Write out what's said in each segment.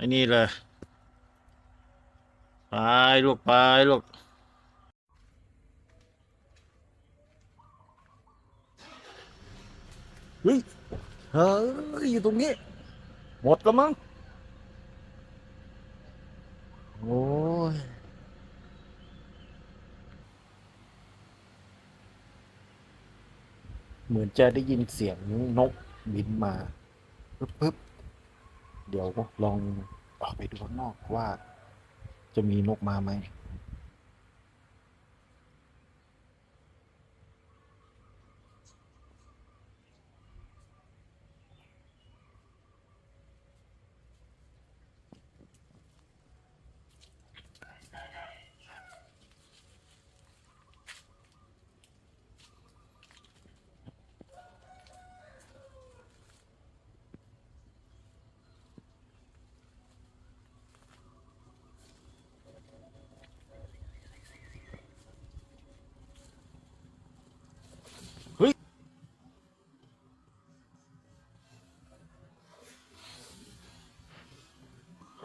ไอ้นี่เลยไปลูกไปลูกเฮ้ยเฮ้ยอยู่ตรงนี้ หมดแล้วมั้งโอ้ยเหมือนจะได้ยินเสียงนกบินมาปึ๊บปึ๊บ เดี๋ยวลองออกไปดูข้างนอกว่า จะมีนกมาไหม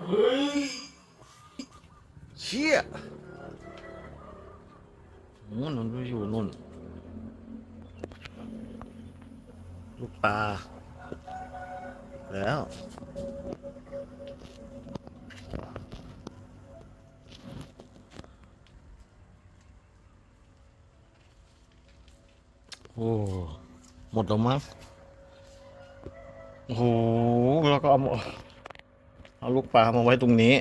เฮ้ยเชี่ยโอ้นนไปอยู่นู่น ลูกปลาแล้ว โอ้ หมดแล้วมั้งโอ้โหแล้วก็เอามา เอาลูกปลามาไว้ตรงนี้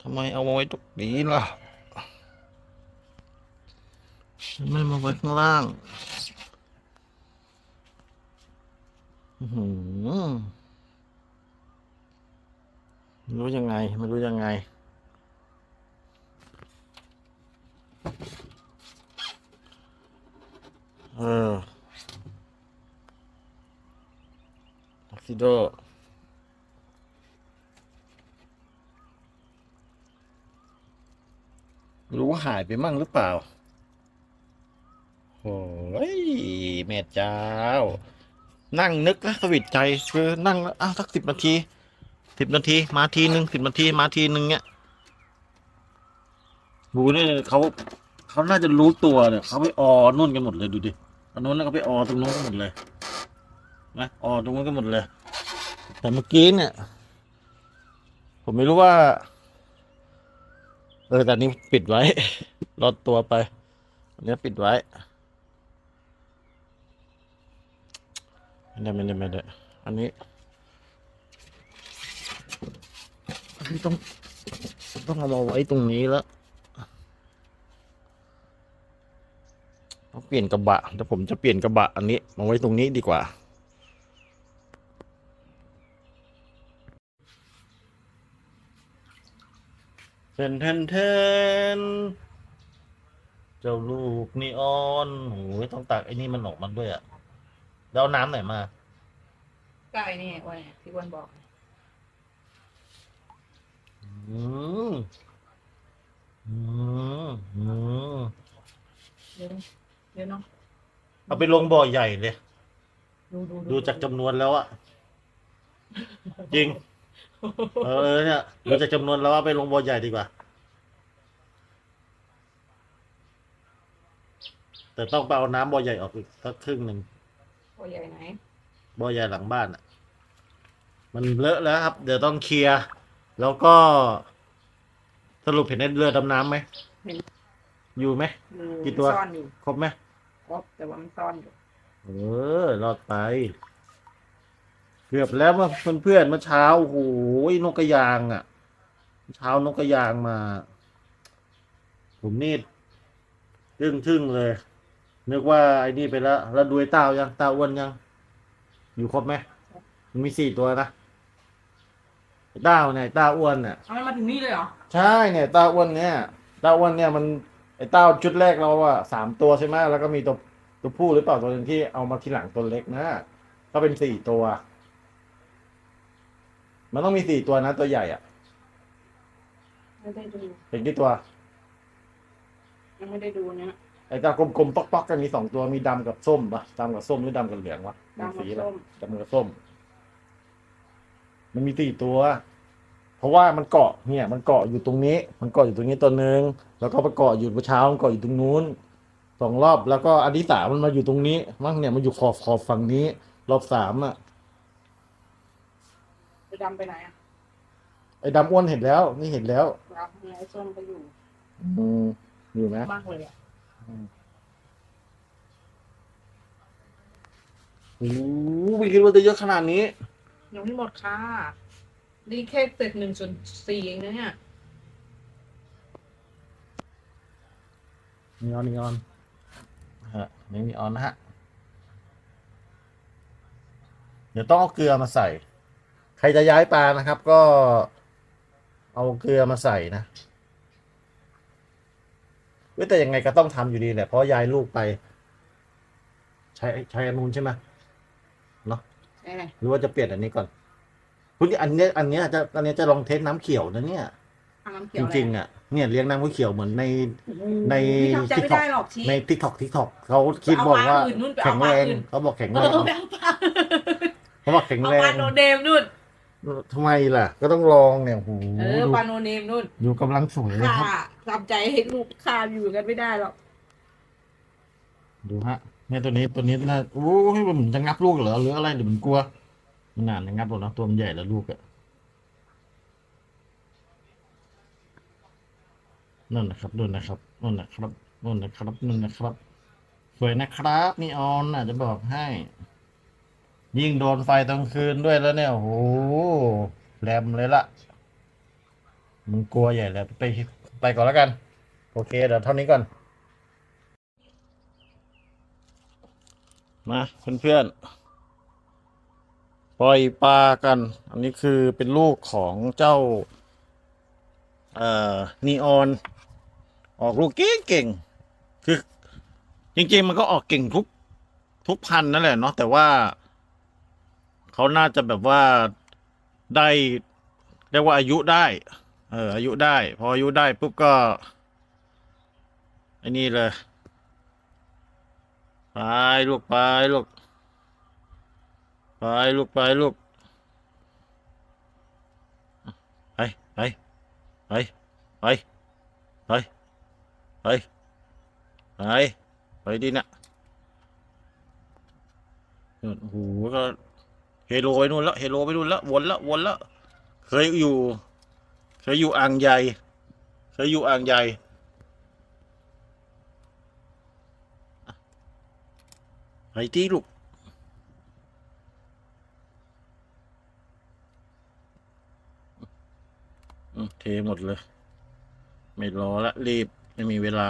ทำไมเอามาไว้ตรงนี้ล่ะไม่มาไว้ข้างล่างหือไม่รู้ยังไงไม่รู้ยังไง เออทักซิโดไม่รู้ว่าหายไปมั่งหรือเปล่า โอ้ยแม่เจ้า นั่งนึกนะสวิตใจคือนั่งแล้วอ้าวสักสิบนาทีสิบนาที มาทีหนึ่งสิบนาทีมาทีหนึ่งเนี้ยบูเนี่ยเขาเขาน่าจะรู้ตัวเนี่ยเขาไปออนุ่นกันหมดเลยดูดิอันนู้นแล้วก็ไปออตรงนู้นกันหมดเลยนะออตรงนู้นกันหมดเลย แต่เมื่อกี้เนี่ย ผมไม่รู้ว่า เออแต่อันนี้ปิดไว้ รอดตัวไป อันนี้ปิดไว้ ไม่ได้ไม่ได้ไม่ได้ อันนี้ อันนี้ต้อง ต้องเอามาไว้ตรงนี้แล้วต้องเปลี่ยนกระบะแต่ผมจะเปลี่ยนกระบะอันนี้มาไว้ตรงนี้ดีกว่าเทนเทนเทน เจ้าลูกนีออนโอ้ยต้องตักไอ้นี่มันออกมันด้วยอะแล้วเอาน้ำไหนมา ก็ไอ้นี่ไว้ที่อ้วันบอก อืมอืมอืมเดี๋ยวเดี๋ยวเนาะเอาไปลงบ่อใหญ่เลย ดูดูดูจากจำนวนแล้วอะจริง เออเนี่ยดูจากจำนวนแล้วว่าไปลงบ่อใหญ่ดีกว่า แต่ต้องไปเอาน้ำบ่อใหญ่ออกอีกสักครึ่งหนึ่งตัวใหญ่ไหนบ่อใหญ่หลังบ้านอะมันเลอะแล้วครับ เดี๋ยวต้องเคลียร์แล้วก็ สรุปเห็นไอ้เรือดำน้ำไหมเห็น อยู่ไหม อยู่กี่ตัว ซ่อนอยู่ครบไหมครบแต่ว่ามันซ่อนอยู่เออรอดไป เกือบแล้วเมื่อเพื่อนๆเมื่อเช้าโอ้โหนกกระยางอะเมื่อเช้านกกระยางมา ผมนี่ทึ่งทึ่งๆเลย นึกว่าไอ้นี่ไปแล้ว แล้วดูไอ้เต้ายังเต้าอ้วนยัง อยู่ครบไหมมันมีสี่ตัวนะไอ้เต้าเนี่ยไอ้เต้าอ้วนเนี่ยเอามันมาถึงนี่เลยเหรอ ใช่เนี่ยเต้าอ้วนเนี่ยเต้าอ้วนเนี่ยมันไอ้เต้าชุดแรกเราอะสามตัวใช่ไหมแล้วก็มีตัวตัวผู้หรือเปล่าตัวหนึงที่เอามาทีหลังตัวเล็กนะก็เป็นสี่ตัว มันต้องมีสี่ตัวนะ ตัวใหญ่อะไม่ได้ดูเห็นกี่ตัว ยังไม่ได้ดูเนี่ย ไอ้เต้ากลมๆป๊อกๆกันมีสองตัวมีดำกับส้มปะดำกับส้มหรือดำกับเหลืองวะดำกับสีส้ม ดำกับส้ม มันมีสี่ตัว เพราะว่ามันเกาะเนี่ย มันเกาะอยู่ตรงนี้ มันเกาะอยู่ตรงนี้ตัวหนึ่งแล้วก็ไปเกาะอยู่เมื่อเช้ามันเกาะอยู่ตรงนู้นสองรอบแล้วก็อันที่สามมันมาอยู่ตรงนี้มั้งเนี่ยมันอยู่ขอบขอบฝั่งนี้ รอบสามอะไปดำไปไหนอะไอ้ดำอ้วนเห็นแล้ว นี่เห็นแล้ว ดำไงส้มก็อยู่อืมอยู่ไหมมากเลยอะ โอ้โหไม่คิดว่าจะเยอะขนาดนี้ ยังไม่หมดค่ะ นี่แค่เสร็จหนึ่งส่วนสี่เองนะเนี่ยนีออนนีออนฮะนี่นีออนนะฮะ เดี๋ยวต้องเอาเกลือมาใส่ ใครจะย้ายปลานะครับ ก็ เอาเกลือมาใส่นะ เว้ยแต่ยังไงก็ต้องทำอยู่ดีแหละเพราะย้ายลูกไป ใช้ใช้อันนู้นใช่ไหมเนาะใช่ไหมหรือว่าจะเปลี่ยนอันนี้ก่อนคุณอันเนี้ยอันเนี้ยจะอันเนี้ยจะลองเทสน้ำเขียวนะเนี่ยทางน้ำเขียจวริงๆอะเนี่ยเลี้ยงน้ำเขียวเหมือนในในในทำใจไม่ได้หรอกชี้ในทิกทอกทิกทอกเขาคิดบอกว่าเอาปลาอื่นนู่นไปแข็เอางปลาแรงอื่นเขาบอกแข็งเอแรงอไปเอาปลาเขาบอกแข็งเอาแรปลางโนเนมนู่น ทำไมล่ะ ก็ต้องลองเนี่ยโอ้โหเออดูปลาโนเนมนู่นดูกำลังสวยเลยครับ ค่ะทำใจให้ลูกคาอยู่กันไม่ได้หรอกดูฮะเนี่ยตัวนี้ตัวนี้น่าโอ้ยมันจะงับลูกเหรอหรืออะไรหรือมันกลัว มันนานจะงับหรอกนะตัวมันใหญ่แล้วลูกอะนั่นนะครับนั่นนะครับนั่นนะครับนั่นนะครับนั่นนะครับ สวยนะครับนีออนน่ะจะบอกให้ ยิ่งโดนไฟตอนคืนด้วยแล้วเนี่ย โอ้โหแรมเลยละมึงกลัวใหญ่แล้วไปไปก่อนแล้วกัน โอเค เดี๋ยวเท่านี้ก่อน มาเพื่อนๆปล่อยปลากัน อันนี้คือเป็นลูกของเจ้า เอ่อนีออน ออกลูกเก่งเก่งคือ จริง ๆ มันก็ออกเก่งทุก ทุกพันธุ์นั่นแหละเนาะแต่ว่า เขาน่าจะแบบว่าได้เรียกว่าอายุได้ เออ อายุได้ พออายุได้ปุ๊บก็ไอ้นี่เลยไปลูกไปลูกไปลูกไปลูกไปไปไปไปไปไปไปไปดินะนู่นโอ้โหก็ เฮโลไปนู่นแล้วเฮโลไปนู่นแล้ววนแล้ววนแล้วเคยอยู่ เคยอยู่อ่างใหญ่เคยอยู่อ่างใหญ่ไปที่ลูกเทหมดเลย ไม่รอละรีบ ไม่มีเวลา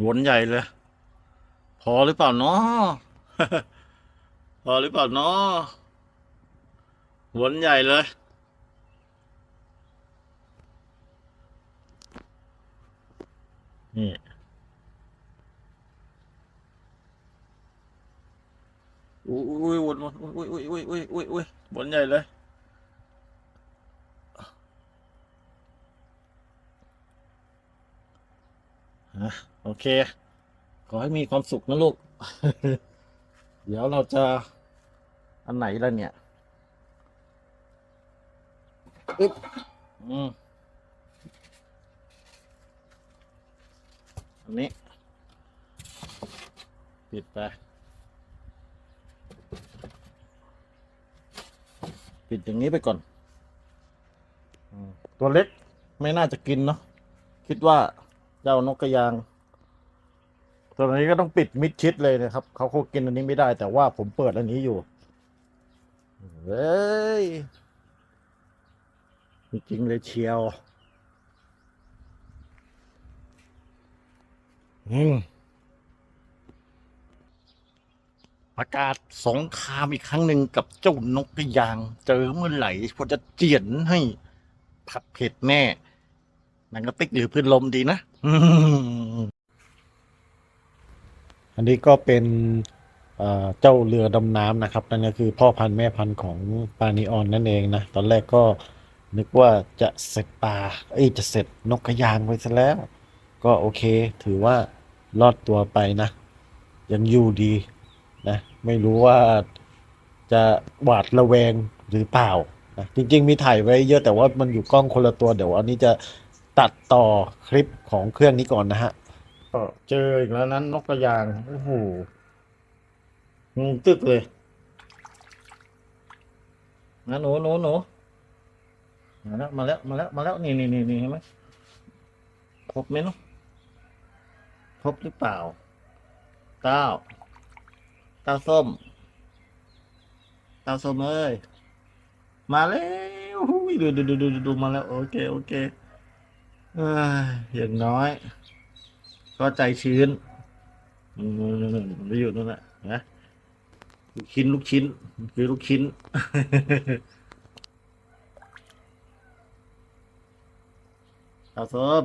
วนใหญ่เลย พอหรือเปล่าเนาะพอหรือเปล่าเนาะวนใหญ่เลย นี่อุ้ยอุ้ยวนวนอุ้ยอุ้ยอุ้ยอุ้ยอุ้ยวนใหญ่เลย อะโอเค ขอให้มีความสุขนะลูก เดี๋ยวเราจะ อันไหนล่ะเนี่ยอึ๊บอืมอันนี้ ปิดไป ปิดอย่างนี้ไปก่อน ตัวเล็กไม่น่าจะกินเนาะคิดว่า เจ้านกกระยางตัวนี้ก็ต้องปิดมิดชิดเลยนะครับ เขาคงกินอันนี้ไม่ได้ แต่ว่าผมเปิดอันนี้อยู่เฮ้ยจริงเลยเชียวอืมประกาศสงครามอีกครั้งหนึ่งกับเจ้านกกระยาง เจอเมื่อไหร่พอจะเจียนให้ผัดเผ็ดแน่ หนังกระติกหรือพื้นลมดีนะ อันนี้ก็เป็นเจ้าเรือดำน้ำนะครับ นั่นก็คือพ่อพันธุ์แม่พันธุ์ของปลานิออนนั่นเองนะ ตอนแรกก็นึกว่าจะเสร็จปลาเอ้ยจะเสร็จนกกระยางไปซะแล้ว ก็โอเค ถือว่ารอดตัวไปนะ ยังอยู่ดีนะ ไม่รู้ว่าจะหวาดระแวงหรือเปล่านะจริง ๆ มีถ่ายไว้เยอะแต่ว่ามันอยู่กล้องคนละตัว เดี๋ยวอันนี้จะ ตัดต่อคลิปของเครื่องนี้ก่อนนะฮะก็เจออีกแล้วนั้นนกกระยางโอ้โหงงตึกเลยนะหนูหนูหนูมาแล้วมาแล้วมาแล้วมาแล้วนี่นี่นี่นี่เห็นไหมครบไหมเนาะครบหรือเปล่าเต้าเต้าส้มเต้าส้มเอ้ยมาแล้วหูยดูดูดูดูดูมาแล้ว โอเคโอเค อย่างน้อย ก็ใจชื้นนู่นไปอยู่นู่นแหละนะลูกชิ้น ลูกชิ้น คือลูกชิ้น เต้าส้ม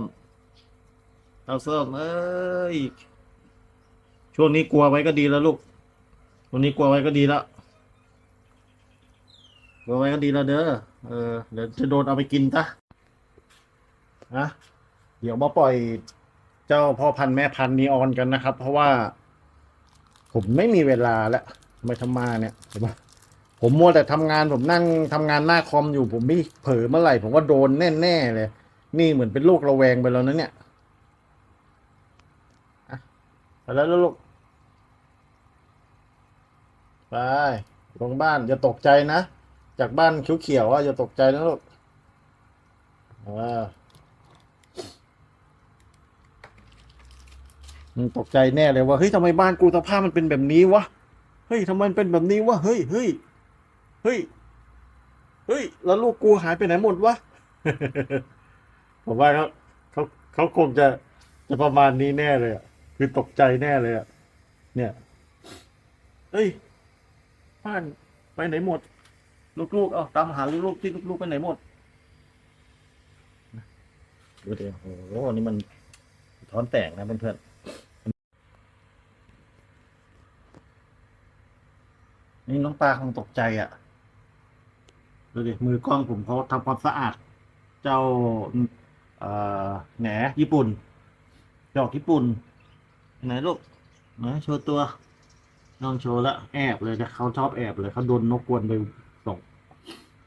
เต้าส้มเอ้ย ช่วงนี้กลัวไว้ก็ดีแล้วลูกช่วงนี้กลัวไว้ก็ดีแล้วกลัวไว้ก็ดีแล้วเด้อ เออ เดี๋ยวจะโดนเอาไปกินซะ นะเดี๋ยวมาปล่อยเจ้าพ่อพันธุ์แม่พันธุ์นีออนกันนะครับ เพราะว่า ผมไม่มีเวลาแล้วไม่ทำมาเนี่ยเห็นปะผมมัวแต่ทำงานผมนั่งทำงานหน้าคอมอยู่ผมไม่เผลอเมื่อไหร่ ผมก็โดนแน่ๆเลย นี่เหมือนเป็นโรคระแวงไปแล้วนะเนี่ยไปแล้วลูกไปลงบ้านอย่าตกใจนะ จากบ้านเขียวๆอะอย่าตกใจนะลูกอ่ามึง ตกใจแน่เลยว่าเฮ้ยทำไมบ้านกูสภาพมันเป็นแบบนี้วะเฮ้ยทำไมมันเป็นแบบนี้วะเฮ้ยเฮ้ยเฮ้ยเฮ้ยแล้วลูกกูหายไปไหนหมดวะผมว่าเขาเขาเขาคงจะจะประมาณนี้แน่เลยอะคือตกใจแน่เลยอะเนี่ยเอ้ยบ้านไปไหนหมด ลูกๆเอาตามหาลูกๆที่ลูกๆไปไหนหมดดูดิโอ้โหนี่มันท้อนแตกนะเพื่อนๆ นี่น้องปลาคงตกใจอะดูดิมือกล้องผมเขาทำความสะอาด เจ้าเอ่อแหนญี่ปุ่น ดอกญี่ปุ่นไหนลูกไหนโชว์ตัวน้องโชว์ล้วแอบเลยนะเขาชอบแอบเลยเขาโดนนกกวนไปสอง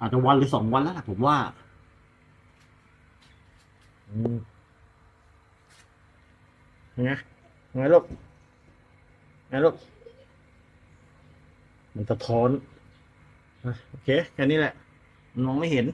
อาจจะวันหรือสองวันแล้วแหละผมว่าอืมไงไงลูกไงลูก มันสะท้อนโอเคแค่นี้แหละมองไม่เห็น